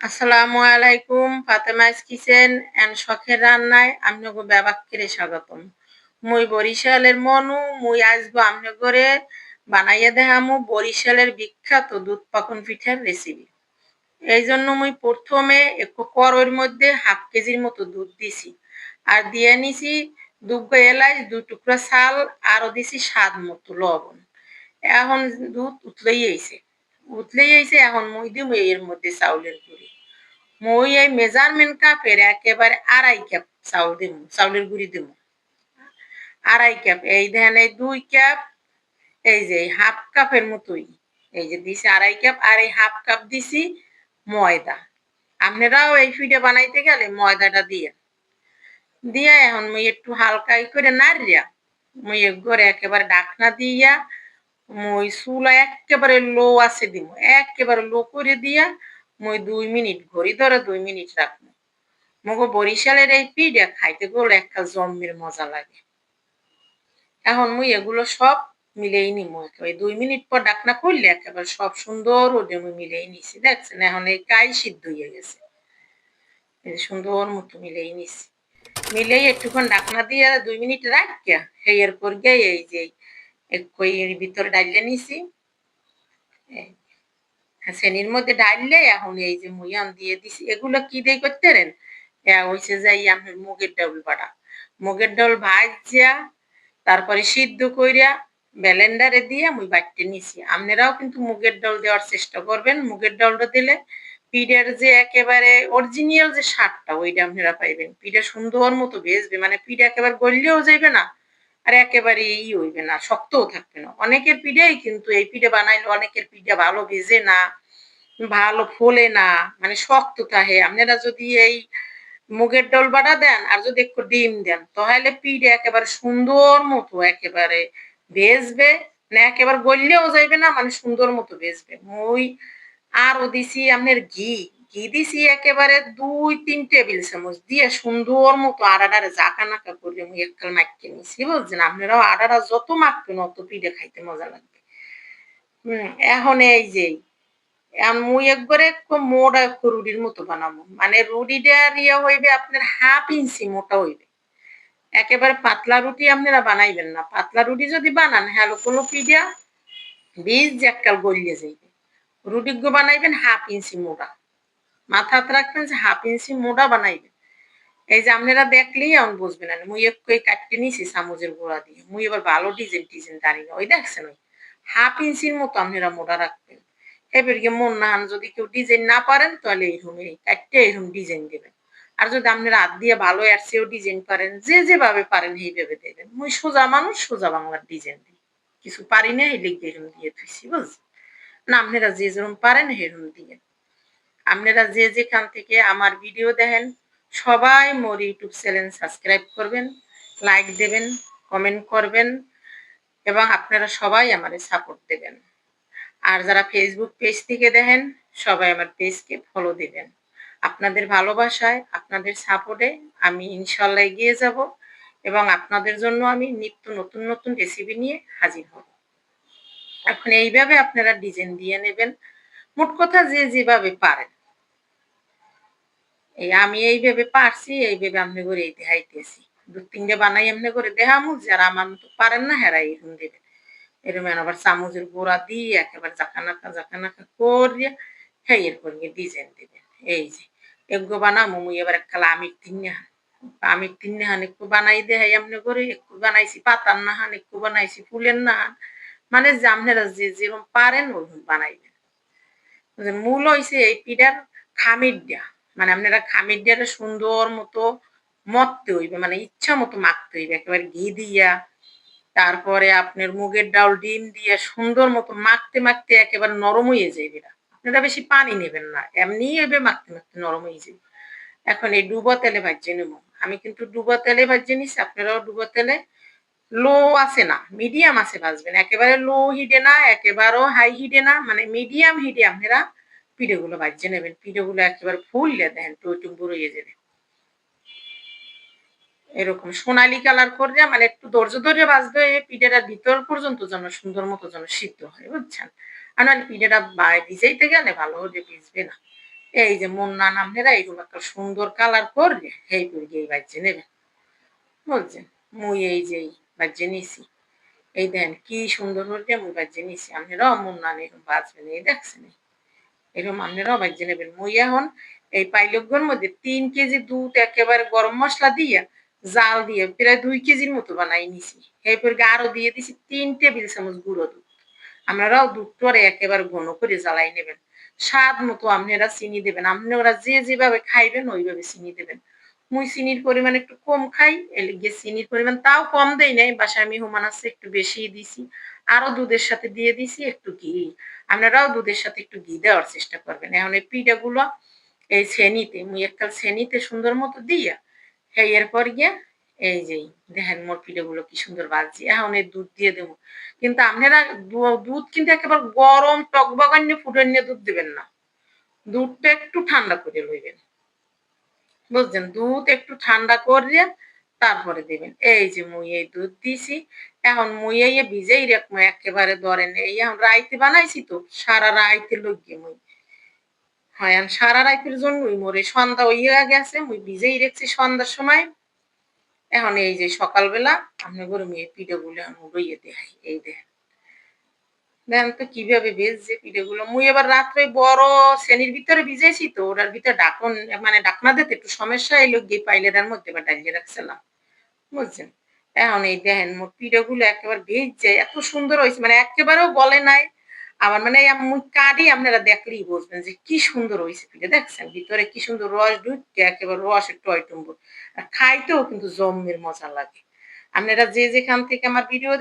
আসসালামু আলাইকুম ফাতেমাইস kitchen and শখের রান্নায় আমনগো ব্যাবাক্কিরে স্বাগতম। মুই বরিশালের মনু, মুই আসব আমনগরে, বানাইয়া দেখামু বরিশালের বিখ্যাত দুধ পাকন পিঠার রেসিপি এই জন্য মুই প্রথমে একটু করোর মধ্যে হাফ কেজির মতো দুধ দিছি, আর দিয়ে নিছি দুগ্গ এলাচ, দু টুকরা চাল, আরও দিছি স্বাদ মতো লবণ। এখন দুধ উতলেই আইছে। উতলেই আইছে এখন মুই দিম এর মধ্যে চাউলের গুঁড়ি মই এই মেজারমেন্ট কাপের একেবারে আড়াই কাপ চাউল দিব চাউলের গুঁড়ি দিব আড়াই কাপ, এই দেখেন এই দুই কাপ, এই যে হাফ কাপের মতোই, এই যে দিছি আড়াই কাপ আর এই হাফ কাপ দিছি ময়দা। আপনারাও এই ফিডে বানাইতে গেলে ময়দাটা দিয়ে। দিয়া এখন মুই একটু হালকা করে নাড়িয়া, মুই ঘরে একেবারে ডাকনা দিয়া মুই চুলা একেবারে লো আছে দিব, একেবারে লো করে দিয়া মই দুই মিনিট ঘড়ি ধরে দুই মিনিট রাখব। মগো বরিশালের এই পিঠা খাইতে গেলে একটা জম্মের মজা লাগে। এখন মুই এগুলো সব মিলেই নিমু, একেবারে দুই মিনিট পর ডাকনা করলে একেবারে সব সুন্দর ওদের মুই মিলেই নিছি, দেখছেন? এখন এই কাই সিদ্ধ হয়ে গেছে। সুন্দর মতো মিলেই নিছি। মিলেই একটুক্ষণ ডাকনা দিয়ে দুই মিনিট রাখিয়া সেই এরপর গিয়ে এই যে এর ভিতরে ডাইলে নিছি। শ্রেণির মধ্যে ডাললে এখন এই যে মুইয়ান দিয়ে দিছি। এগুলো কি দিয়ে করতে রেন হয়েছে যাই আমি মুগের ডাউল বাড়া মুগের ডাউল ভাজিয়া তারপরে সিদ্ধ কইরা ব্যালেন্ডারে দিয়ে মুই বাটতে নিছি। আপনারাও কিন্তু মুগের ডাল দেওয়ার চেষ্টা করবেন। মুগের ডালটা দিলে পিঠের যে একেবারে অরিজিনাল যে স্বাদটা, ওইটা আপনারা পাইবেন। পিঠা সুন্দর মতো ভেজবে। মানে পিঠা একেবারে গললেও যাইবে না। আর একেবারে ই হইবে না, শক্তও থাকবে না। অনেকের পিঠেই কিন্তু এই পিঠে বানাইলে অনেকের পিঠে ভালো ভেজে না, ভালো ফোলে না মানে শক্ত থাকে। আপনারা যদি এই মুগের ডল বাটা দেন আর যদি একটু ডিম দেন, তাহলে পিঠে একেবারে সুন্দর মতো একেবারে ভেজবে, না একেবারে গললেও যাইবে না মানে সুন্দর মতো ভেজবে। মই আরও দিছি আপনার ঘি। ঘি একেবারে দুই, তিন টেবিল চামচ দিয়ে সুন্দর মতো আড়াডারে জাকা নাকা করে মুই এককাল মাইকে নিছি, বুঝছেন? আপনারাও আড়াটা যত মাখবেন, অত পিঠে খাইতে মজা লাগবে। হম, এখন এই যে মুই একবারে মোটা রুটির মতো বানাবো। মানে রুটিটা ইয়ে হইবে আপনার হাফ ইঞ্চি মোটা হইবে। একেবারে পাতলা রুটি আপনারা বানাইবেন না। পাতলা রুটি যদি বানান, হ্যালো, কোনো পিঠা বীজ এককাল গলিয়ে যাইবে। রুটি বানাইবেন হাফ ইঞ্চি মোটা। মাথাত রাখবেন যে হাফ ইঞ্চি মোটা বানাইবেন। এই যে আপনারা দেখলেই এমন বুঝবেন না মুই একটু কাটতে নিছি চামচের গোড়া দিয়ে। মুই এবার ভালো ডিজাইন টিজাইন দাঁড়িয়ে ওই দেখছেন ওই? হাফ ইঞ্চির মতো আপনারা মোটা রাখবেন। এবার গিয়ে মন না যদি কেউ ডিজাইন না পারেন, তাহলে এইরকম এই কাটতে এইরকম ডিজাইন দেবেন। আর যদি আপনারা হাত দিয়ে ভালো সেও ডিজাইন পারেন, যে যেভাবে পারেন সেইভাবে দেবেন। মুই সোজা মানুষ, সোজা বাংলার ডিজাইন দিই। কিছু পারি না, এই লিখে এরকম দিয়ে থুইছি বুঝছি না, আপনারা যে যেরকম পারেন সেরকম দিয়ে। আপনারা যে যেখান থেকে আমার ভিডিও দেখেন, সবাই মোর ইউটিউব চ্যানেল সাবস্ক্রাইব করবেন, লাইক দেবেন, কমেন্ট করবেন, এবং আপনারা সবাই আমারে সাপোর্ট দেবেন। আর যারা ফেসবুক পেজ থেকে দেখেন, সবাই আমার পেজকে ফলো দেবেন। আপনাদের ভালোবাসায়, আপনাদের সাপোর্টে আমি ইনশাল্লাহ এগিয়ে যাব, এবং আপনাদের জন্য আমি নিত্য নতুন নতুন রেসিপি নিয়ে হাজির হব। এখন এইভাবে আপনারা ডিজাইন দিয়ে নেবেন মোট কথা যে যেভাবে পারেন এই আমি এইভাবে পারছি, এইভাবে আপনি করে এই দেখাইতেছি দু, তিনটে বানাই এমনি করে দেখামু যারা আমার মতো পারেন না হেরা এরকম দেবেন এরকম আবার চামচের গোড়া দিয়ে একেবারে জাকানাকা জাকানাকা করিয়া হ্যাঁ এরপর ডিজাইন দেবেন। এই যে এগুলো বানামু, মুই এবার একটা আমির তিন হান আমির তিন হান একটু বানাই দেয় এমনি করে, একটু বানাইছি পাতার না হান একটু বানাইছি ফুলের না হান মানে আপনারা যে যেরকম পারেন, ওরকম বানাইবেন। মূল হয়েছে এই পিঠার খামির দেয়া মানে আপনারা খামির দেওয়াটা সুন্দর মতো মততে হইবে মানে ইচ্ছা মতো মাখতে হইবে। একেবারে ঘি দিয়া, তারপরে আপনার মুগের ডাউল ডিম দিয়ে সুন্দর মতো মাখতে মাখতে একেবারে নরম হয়ে যাইবে আপনারা বেশি পানি নেবেন না, এমনি এবে মাখতে মাখতে নরম হয়ে যাবে এখন এই ডুবো তেলে ভাজিয়ে নেব। আমি কিন্তু ডুবো তেলে ভাজিয়ে নিছি, আপনারাও ডুবো তেলে লো আছে না, মিডিয়াম আছে ভাজবেন। একেবারে লো হিডে না, একেবারেও হাই হিডে না মানে মিডিয়াম হিটে আপনারা পিঠেগুলো ভাজিয়ে নেবেন। পিঠেগুলো একেবারে ফুললে দেন টুকটুক হয়ে যাবে। এরকম সোনালি কালার করে মানে একটু ধৈর্য ধরে বাজবে পিঠেটা ভিতর পর্যন্ত যেন সুন্দর মতো যেন সিদ্ধ হয়, বুঝছেন? আর নাহলে পিঠেটা ভিজাইতে গেলে ভালো হলে ভিজবে না। এই যে মুন্না নামনেরা এরকম একটা সুন্দর কালার করলে এই করে গিয়ে বাজছে, নেবেন? বুঝছেন? মুই এই যে এই বাজছে নিছি। এই দেন কি সুন্দর করে মুই বাজছে নিছি। আপনারাও মুন্না এরকম বাজবেন এই দেখছেন? এই? এরকম আপনারাও বাজছে নেবেন মুই এখন এই পাইলকগুলোর মধ্যে তিন কেজি দুধ একেবারে গরম মশলা দিয়া, জাল দিয়ে প্রায় দুই কেজির মতো বানাই নিছি। এরপর আরও দিয়ে দিছি তিন টেবিল চামচ গুঁড়ো দুধ। আপনারাও দুধটারে একেবারে ঘন করে জ্বালাই নেবেন। স্বাদ মতো আপনারা চিনি দেবেন। আপনারা যে যেভাবে খাইবেন, ওইভাবে চিনি দেবেন। মুই চিনির পরিমাণ একটু কম খাই এলিগে চিনির পরিমাণ তাও কম দেই নাই। বাসায় মেহমান আছে, একটু বেশি দিছি। আরও দুধের সাথে দিয়ে দিছি একটু ঘি। আপনারাও দুধের সাথে একটু ঘি দেওয়ার চেষ্টা করবেন। এখন এই পিঠাগুলো এই শ্রেণীতে মুই একটা শ্রেণীতে সুন্দর মতো দিয়া এই এরপর গিয়া এই যে, দেখেন মোর পিঠাগুলো কি সুন্দর বাজছে। এখন এই দুধ দিয়ে দেবো। কিন্তু আপনারা দুধ কিন্তু একেবারে গরম টকবগান্য ফুটান্য দুধ দেবেন না। দুধটা একটু ঠান্ডা করে লইবেন। বুঝছেন? দুধ একটু ঠান্ডা করে তারপরে দেবেন। এই যে মুই এই দুধ দিছি, এখন মুই এই ভিজেই রাখব, একেবারে ধরেন এই এখন রাইতে বানাইছি তো, সারা রাইতে লইগে মুই। হয় সারা রাইতের জন্যই মোরে সন্ধ্যা হইয়া গেছে, মুই ভিজেই রেখছি সন্ধ্যার সময়। এখন এই যে সকালবেলা আপনি গরমে পিঠে গুলো আমি রইয়ে দেয় এই দেখেন। দেখেন তো কীভাবে ভেজছে পিঠেগুলো। মুই এবার রাত্রে বড় শ্রেণির ভিতরে ভিজেছি তো, ওটার ভিতরে ডাকন মানে ডাকনা দিতে একটু সমস্যা এলো গিয়ে পাইলেটার মধ্যে বা ডালিয়ে রাখছিলাম। বুঝছেন? এখন এই দেখেন মোর পিঠেগুলো একেবারে ভেজছে এত সুন্দর হয়েছে মানে একেবারেও গলে নাই। আবার মানে মুই কাটি, আপনারা দেখলেই বুঝবেন যে কি সুন্দর হয়েছে পিঠে, দেখছেন? ভিতরে কি সুন্দর রস ঢুকছে, একেবারে রসের টয় টুম্বুর। আর খাইতেও কিন্তু জম্মের মজা লাগে। আপনারা যে যেখান থেকে আমার ভিডিও